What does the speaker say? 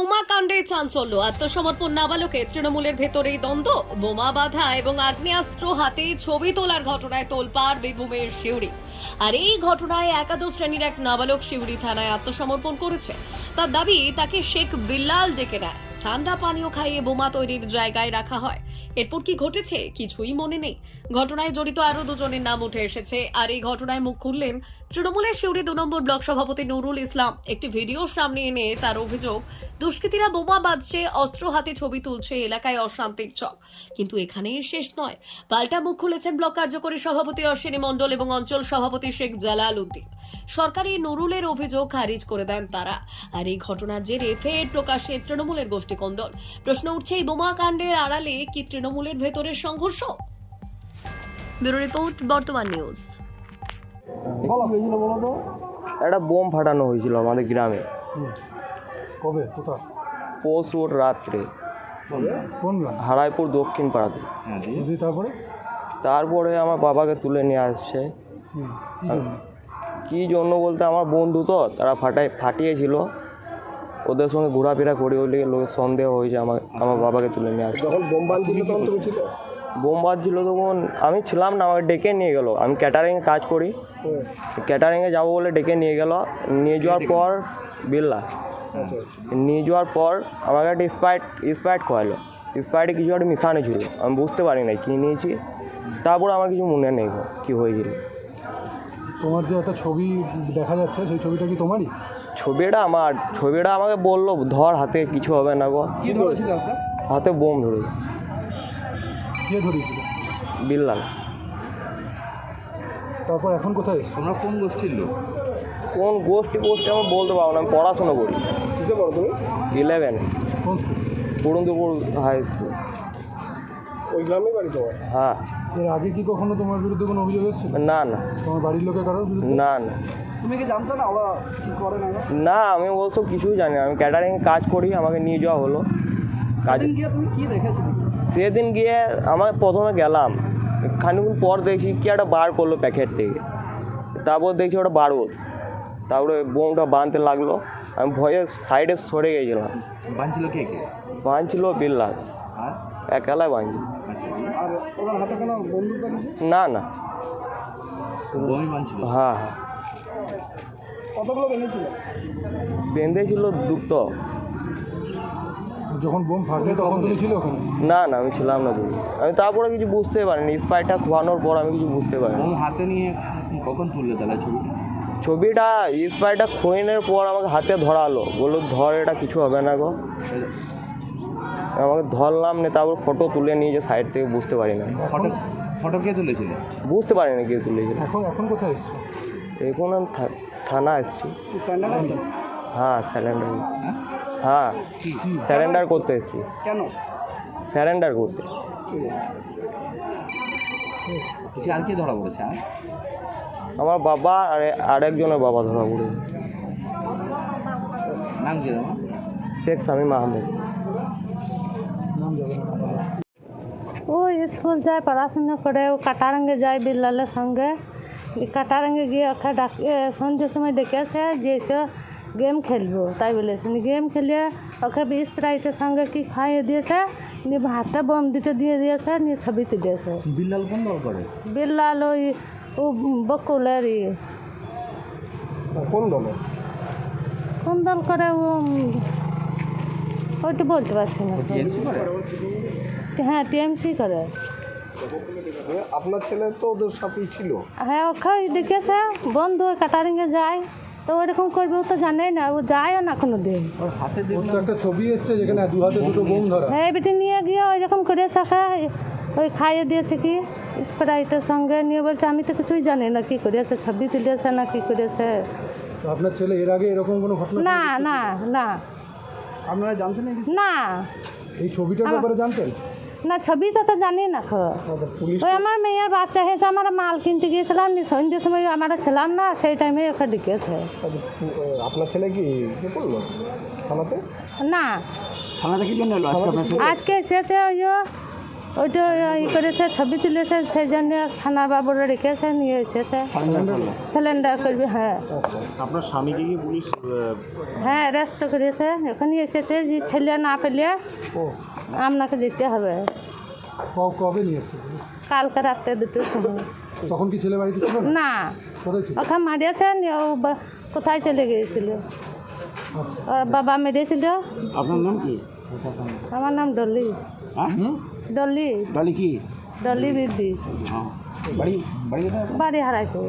বোমা কাণ্ডে চাঞ্চল্য। আত্মসমর্পণ নাবালকে তৃণমূলের ভেতরেই দ্বন্দ্ব। বোমা বাধা এবং আগ্নেয়াস্ত্র হাতে ছবি তোলার ঘটনায় তোলপাড় বীরভূমের শিউরি আর এই ঘটনায় একাদশ শ্রেণির এক নাবালক শিউরি থানায় আত্মসমর্পণ করেছে। তার দাবি, তাকে শেখ বিল্লাল ডেকে নেয়। ঠান্ডা পানীয় খাইয়ে বোমা তৈরির জায়গায় রাখা হয়। এরপর কি ঘটেছে কিছুই মনে নেই। ঘটনায় জড়িত আরও দুজনের নাম উঠে এসেছে। আর এই ঘটনায় মুখ খুললেন তৃণমূলের শিউরি দু নম্বর ব্লক সভাপতি নুরুল ইসলাম। একটি ভিডিও সামনে এনে তার অভিযোগ, দুষ্কৃতীরা বোমা বাঁধছে, অস্ত্র হাতে ছবি তুলছে, এলাকায় অশান্তির চক কিন্তু এখানেই শেষ নয়। পাল্টা মুখ খুলেছেন ব্লক কার্যকরী সভাপতি অশ্বিনী মণ্ডল এবং অঞ্চল সভাপতি শেখ জালাল উদ্দিন। সরকারি নুরুলের অভিযোগ খারিজ করে দেন তারা। আর এই ঘটনার জেরে ফের প্রকাশ্যে তৃণমূলের গোষ্ঠী কন্দল। প্রশ্ন উঠছে এই বোমা কাণ্ডের আড়ালে কি তৃণমূলের ভেতরের সংঘর্ষ? Bureau report Bartaman news. হয়েছিল একটা বোম ফাটানো হয়েছিল আমাদের গ্রামে। কবে? কোথায়? রোড রাত্রে। কোন হারাইপুর দক্ষিণ পাড়াতে। তারপরে? তারপরে আমার বাবাকে তুলে নিয়ে আসছে। কি জন্য বলতে আমার বন্ধু তো তারা ফাটাই ফাটিয়েছিল। ওদের সঙ্গে ঘোরাফেরা করি ওই লিগে লোকের সন্দেহ হয়েছে আমার আমার বাবাকে তুলে নিয়ে আসছে যখন বোম বানছিল তখন তুমি ছিল? বোম বাজছিল তখন আমি ছিলাম না আমাকে ডেকে নিয়ে গেলো। আমি ক্যাটারিংয়ে কাজ করি। ক্যাটারিংয়ে যাব বলে ডেকে নিয়ে গেল। নিয়ে যাওয়ার পর বিল্লা। নিয়ে যাওয়ার পর আমাকে একটা স্পাইট স্পাইট খোয়ালো। স্পাইটে কিছু একটা মিশানো ছিল। আমি বুঝতে পারি না কী নিয়েছি। তারপর আমার কিছু মনে নেই কী হয়েছিল। তোমার যে একটা ছবি দেখা যাচ্ছে সেই ছবিটা কি তোমারই? ছবিটা আমার ছবিটা আমাকে বলল ধর হাতে কিছু হবে না গো। কি ধরেছিল হাতে? বোম ধরে কে বিল্লাল। তারপর এখন কোথায় তোমরা কোন গোষ্ঠীর লোক? কোন গোষ্ঠী গোষ্ঠী আমি বলতে পারব না আমি পড়াশোনা করি। কিসে করো তুমি? ইলেভেন কোন স্কুল পুরন্দপুর হাই স্কুল ওই গ্রামে বাড়ি তোমার? হ্যাঁ। এর আগে কি কখনো তোমার বিরুদ্ধে কোনো অভিযোগ এসেছিল? না না। তোমার বাড়ির লোকের কারোর বিরুদ্ধে? না না। তুমি কি জানতো না ওরা কি করে না না আমি ওসব কিছুই জানি না। আমি ক্যাটারিং কাজ করি আমাকে নিয়ে যাওয়া হলো। কাজ গিয়ে তুমি কি দেখেছিলে? সেদিন গিয়ে আমার প্রথমে গেলাম। খানিক্ষণ পর দেখছি কি একটা বার করল প্যাকেট থেকে। তারপর দেখছি ওটা বারুদ তারপরে বোমটা বাঁধতে লাগল। আমি ভয়ে সাইডে সরে গিয়েছিলাম বানছিল কে কে? বাঁধছিল বিল্লা আর একালাই বাঁধছিল আচ্ছা না না। হ্যাঁ হ্যাঁ। বেঁধেছিল? বেঁধেছিল দুটো। যখন বোম ফাটলো তখন তুমি ছিল ওখানে? না না আমি ছিলাম না দূরে আমি তারপরে কিছু বুঝতে পারিনি। স্পাইটা খোয়ানোর পর আমি কিছু বুঝতে পারিনি। বোম হাতে নিয়ে কখন তুললে তাহলে ছবিটা? ছবিটা স্পাইটা খোয়ানোর পর আমাকে হাতে ধরালো। বলল ধর এটা কিছু হবে না গো। আমাকে ধরলাম না তারপর ফটো তুলে নিয়ে যে সাইড থেকে বুঝতে পারি না। ফটো ফটো কে তুলেছিল? বুঝতে পারি না কে তুলেছিল। এখন এখন কোথায় এসছো? এখন আমি থা- থানা এসেছি। হ্যাঁ স্যালেন্ডার হ্যাঁ? স্যালেন্ডার করতে এসেছি। কেন? স্যালেন্ডার করতে। আর কে ধরা পড়েছে আমার বাবা আর আরেকজনের বাবা ধরা পড়ে নাম কি শেখ শামীম আহমেদ। ও স্কুল যায় পড়াশোনা করে ও কাটারঙ্গে যায় বিল্লালের সঙ্গে এই কাটারঙ্গে গিয়ে ওকে ডাক এ, সন্ধ্যের সময় ডেকেছে যে এসে গেম খেলব তাই বলেছে গেম খেলিয়ে ওকে বিষ স্প্রাইটের সঙ্গে কি খাইয়ে দিয়েছে নিয়ে হাতে বোম দুটো দিয়ে দিয়েছে নিয়ে ছবি তুলেছে বিল্লাল কোন দল করে বিল্লাল ওই ও বকুলের ই কোন দলে কোন দল করে ও ওইটা বলতে পারছি না হ্যাঁ টিএমসি করে। আপনার ছেলে তো ওদের সাথেই ছিল। হ্যাঁ ওকে দেখেছে বন্ধু কাটারিংয়ে যায়। তো ওইরকম করবে ও তো জানে না ও যায়ও না কোনো দিন ওর হাতে ওর তো একটা ছবি এসছে যেখানে দু হাতে দুটো বোম ধরা। হ্যাঁ বেটি নিয়ে গিয়ে ওই রকম করে শাখা ওই খাইয়ে দিয়েছে কি? স্প্রাইটের সঙ্গে নিয়ে বলছে আমি তো কিছুই জানি না কি করেছে ছবি তুলেছে না কি করেছে। আপনার ছেলে এর আগে এরকম কোনো ঘটনা না না না। আপনারা জানতেন না। এই ছবিটার ব্যাপারে জানতেন? না ছবিটা তো জানি না খো। আচ্ছা, পুলিশ ওই আমার মেয়ের বাচ্চা হয়েছে আমার মাল কিনতে গিয়েছিলাম নি সন্ধ্যের সময় আমরা ছিলাম না সেই টাইমে ওকে ডেকেছে আচ্ছা, আপনার ছেলে কি কে করল? থানাতে? না। থানাতে কি জন্য এলো? আজকে আপনার ছেলে? আজকে এসেছে ওই ওইটা ই করেছে ছবি তুলেছে সেই জন্য থানা বাবুরা রেখেছে নিয়ে এসেছে। সিলিন্ডার করবে হ্যাঁ। আপনার স্বামীকে কি পুলিশ হ্যাঁ অ্যারেস্ট করেছে। এখানে এসেছে যে ছেলে না পেলে আপনাকে যেতে হবে। কবে নিয়ে এসছে কালকে রাত্রে দুটোর সময়। তখন কি ছেলে বাড়িতে ছিল? না। ওখানে মারিয়েছে ও কোথায় চলে গিয়েছিল? আচ্ছা। বাবা মেরেছিল। আপনার নাম কি? আমার নাম ডলি। ডলি ডলি। ডালি কি? ডলি বিদি হ্যাঁ। বাড়ি বাড়ি বাড়ি হারাইপুর।